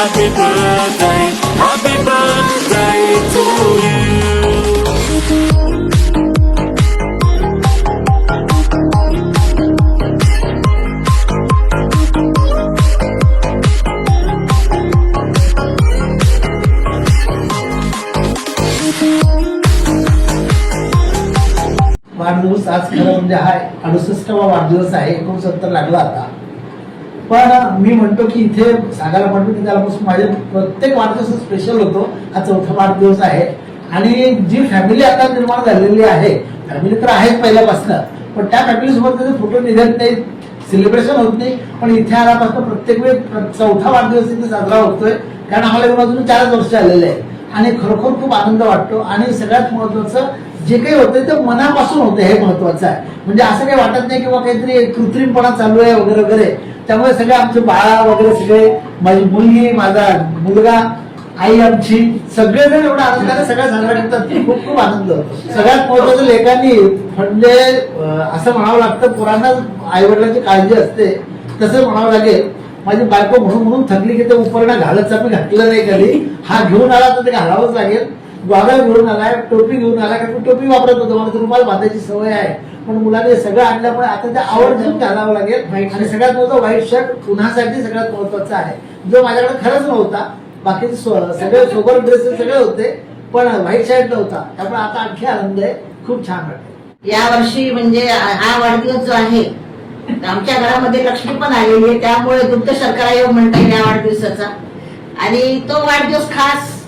Happy birthday, happy birthday to you. वाढदिवस आज खरं म्हणजे हा अडुसष्टवा वाढदिवस आहे एकोणसत्तर लागला आता पण मी म्हणतो की इथे सांगायला म्हणतो की त्यालापासून माझे प्रत्येक वाढदिवस स्पेशल होतो. हा चौथा वाढदिवस आहे. आणि जी फॅमिली आता निर्माण झालेली आहे फॅमिली तर आहेच पहिल्यापासून पण त्या फॅमिलीसोबत त्याचे फोटो निघत नाही सेलिब्रेशन होत नाही. पण इथे आल्यापासून प्रत्येक वेळ प्र- चौथा वाढदिवस इथे साजरा होतोय. कारण आम्हाला येऊन चारच वर्ष आलेले आहे आणि खरोखर खूप आनंद वाटतो. आणि सगळ्यात महत्वाचं जे काही होतं ते मनापासून होतं हे महत्वाचं आहे. म्हणजे असं काही वाटत नाही किंवा काहीतरी कृत्रिमपणा चालू आहे वगैरे वगैरे. त्यामुळे सगळे आमचे बाळा वगैरे सगळे माझी मुलगी माझा मुलगा आई आमची सगळेजण एवढा आनंदाने सगळ्या साजरा करतात खूप खूप आनंद. सगळ्यात महत्वाचं लेखांनी म्हणजे असं म्हणावं लागतं पुराणा आई वडिलांची काळजी असते तसं म्हणावं लागेल. माझी बायको म्हणून म्हणून थकली की ते उपरणा घालत आपण घातलं नाही कधी. हा घेऊन आला तर ते घालावंच लागेल. गोगल घेऊन आलाय टोपी घेऊन आला कारण टोपी वापरत होतो मला रुमाल बांधायची सवय आहे. पण मुलाने सगळं आणल्यामुळे आता ते आवर्जून घालावं लागेल. आणि सगळ्यात महत्वाचं व्हाईट शर्ट उन्हासाठी सगळ्यात महत्त्वाचा आहे. जो माझ्याकडे खरंच नव्हता बाकीचे सगळे सोबर ड्रेसेस सगळे होते पण व्हाईट शर्ट नव्हता. त्यामुळे आता आणखी आनंद आहे. खूप छान वाटतं या वर्षी म्हणजे हा वाढदिवस जो आहे आमच्या घरामध्ये लक्ष्मी पण आलेली आहे. त्यामुळे दुग्ध शर्करा योग म्हणता येईल या वाढदिवसाचा. आणि तो वाढदिवस खास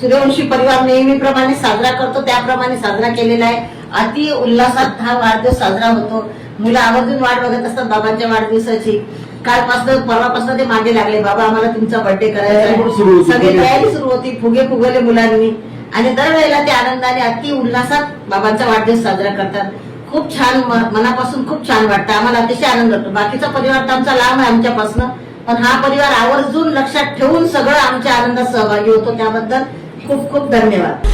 सूर्यवंशी परिवार नेहमीप्रमाणे साजरा करतो त्याप्रमाणे साजरा केलेला आहे. अति उल्हासात हा वाढदिवस साजरा होतो. मुलं आवर्जून वाट बघत असतात बाबांच्या वाढदिवसाची. कालपासून परवापासून ते मागे लागले बाबा आम्हाला तुमचा बर्थडे करायचा. सगळी तयारी सुरू होती फुगे फुगवले मुलांनी. आणि दरवेळेला ते आनंदाने अति उल्हासात बाबांचा वाढदिवस साजरा करतात. खूप छान मनापासून खूप छान वाटतं. आम्हाला अतिशय आनंद होतो. बाकीचा परिवार तर आमचा लांब आहे आमच्यापासून. पण हा परिवार आवर्जून लक्षात ठेवून सगळं आमच्या आनंदात सहभागी होतो. त्याबद्दल खूप खूप धन्यवाद.